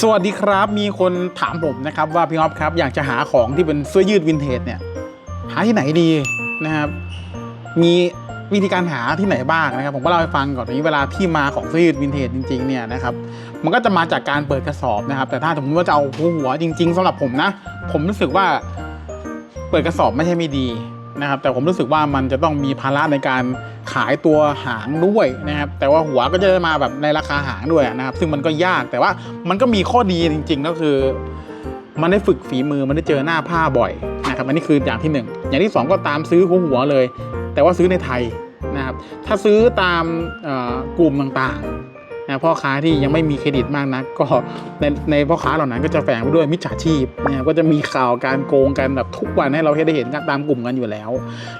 สวัสดีครับ มีคนถามผมนะครับว่าพี่ออฟครับอยากจะหาของที่เป็นเสื้อยืดวินเทจเนี่ยหาที่ไหนดีนะครับ มีวิธีการหาที่ไหนบ้างนะครับ ผมก็เล่าให้ฟังก่อนนี้เวลาที่มาของเสื้อยืดวินเทจจริงๆเนี่ยนะครับมันก็จะมาจากการเปิดกระสอบนะครับ แต่ถ้าสมมติว่าจะเอาหัวหัวจริง ๆสำหรับผมนะ ผมรู้สึกว่าเปิดกระสอบไม่ใช่ไม่ดี นะครับ แต่ผมรู้สึกว่ามันจะต้องมีภาระในการขายตัวหางด้วยนะครับ แต่ว่าหัวก็จะมาแบบในราคาหางด้วยนะครับ ซึ่งมันก็ยากแต่ว่ามันก็มีข้อดีจริง ๆ ก็คือ มันได้ฝึกฝีมือมันได้เจอหน้าผ้าบ่อยนะครับอันนี้คืออย่างที่หนึ่งอย่างที่สองก็ตามซื้อหัวหัวเลย แต่ว่าซื้อในไทยนะครับถ้าซื้อตามกลุ่มต่างๆ พ่อค้าที่ยังไม่มีเครดิตมากนักก็ในในพ่อค้าเหล่านั้นก็จะแฝงไปด้วยมิจฉาชีพนะก็จะมีข่าวการโกงกันแบบทุกวันให้เราได้เห็นตามกลุ่มกันอยู่แล้ว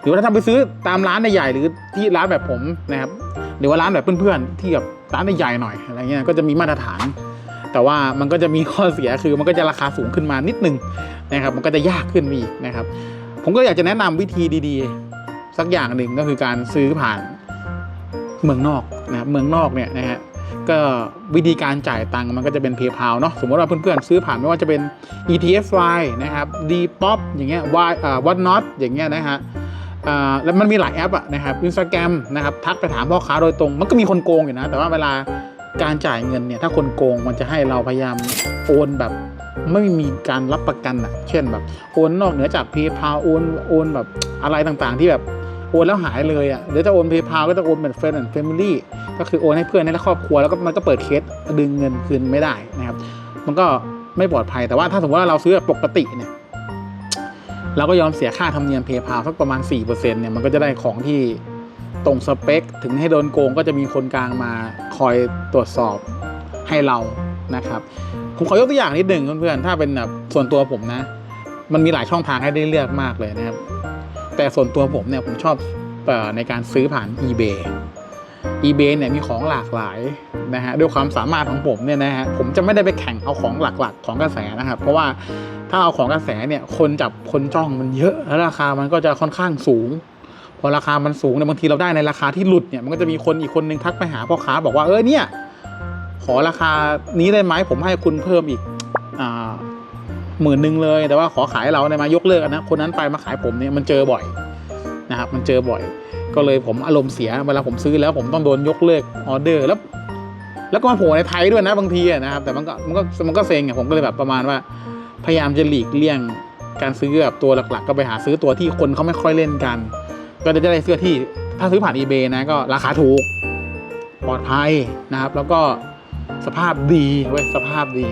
หรือว่าถ้าไปซื้อตามร้านใหญ่หรือที่ร้านแบบผมนะครับหรือว่าร้านแบบเพื่อนๆที่แบบร้านใหญ่หน่อยอะไรเงี้ยก็จะมีมาตรฐาน แต่ว่ามันก็จะมีข้อเสียคือมันก็จะราคาสูงขึ้นมานิดนึงนะครับ มันก็จะยากขึ้นไปอีกนะครับ ผมก็อยากจะแนะนำวิธีดีๆ สักอย่างหนึ่งก็คือการซื้อผ่านเมืองนอกนะครับเมืองนอกเนี่ยนะฮะ ก็วิธีการจ่ายตังค์มันก็จะเป็น PayPal เนาะสมมติว่าเพื่อนๆซื้อผ่านไม่ว่าจะเป็น ETFY นะครับ Dpop อย่างเงี้ย Y อ่า What Not อย่างเงี้ยนะฮะแล้วมันมีหลายแอปอะนะครับอินสตาแกรมนะครับทักไปถามพ่อค้าโดยตรง มันก็มีคนโกงอยู่นะ แต่ว่าเวลาการจ่ายเงินเนี่ยถ้าคนโกงมันจะให้เราพยายามโอนแบบไม่มีการรับประกันอะเช่นแบบโอนนอกเหนือจาก PayPal โอนโอนแบบอะไรต่างๆที่แบบ โอนแล้วหายเลยอะหรือถ้าโอน PayPal ก็จะโอนเป็น Friend and Family ก็คือโอนให้เพื่อนในครอบครัวแล้วก็มันก็เปิดเคสดึงเงินคืนไม่ได้นะครับ มันก็ไม่ปลอดภัยแต่ว่าถ้าสมมติว่าเราซื้อแบบปกติเนี่ยเราก็ยอมเสียค่าธรรมเนียมเพย์พาสักประมาณ4%เนี่ยมันก็จะได้ของที่ตรงสเปค ถึงให้โดนโกงก็จะมีคนกลางมาคอยตรวจสอบให้เรานะครับผมขอยกตัวอย่างนิดหนึ่งเพื่อนๆถ้าเป็นแบบส่วนตัวผมนะ มันมีหลายช่องทางให้ได้เลือกมากเลยนะครับ แต่ส่วนตัวผมเนี่ยผมชอบในการซื้อผ่าน eBay eBay เนี่ยมีของหลากหลายนะฮะด้วยความสามารถของผมเนี่ยนะฮะผมจะไม่ได้ไปแข่งเอาของหลักๆ ของกระแสนะครับ เพราะว่าถ้าเอาของกระแสเนี่ยคนจับคนจ้องมันเยอะแล้วราคามันก็จะค่อนข้างสูง พอราคามันสูงเนี่ยบางทีเราได้ในราคาที่หลุดเนี่ยมันก็จะมีคนอีกคนนึงทักไปหาพ่อค้าบอกว่าเออเนี่ยขอราคานี้ได้ไหมผมให้คุณเพิ่มอีก หมื่นหนึ่งเลย แต่ว่าขอขายเราเนี่ยมายกเลิกนะคนนั้นไปมาขายผมเนี่ยมันเจอบ่อยนะครับมันเจอบ่อย ก็เลยผมอารมณ์เสียเวลาผมซื้อแล้วผมต้องโดนยกเลิกออเดอร์แล้ว แล้วก็มาโผล่ในไทยด้วยนะบางทีนะครับแต่มันก็มันก็มันก็เซ็งอะผมก็เลยแบบประมาณว่า พยายามจะหลีกเลี่ยงการซื้อแบบตัวหลักๆ ก็ไปหาซื้อตัวที่คนเขาไม่ค่อยเล่นกัน ก็จะได้เสื้อที่ถ้าซื้อผ่าน eBay นะก็ราคาถูกปลอดภัยนะครับ แล้วก็สภาพดีเว้ยสภาพดี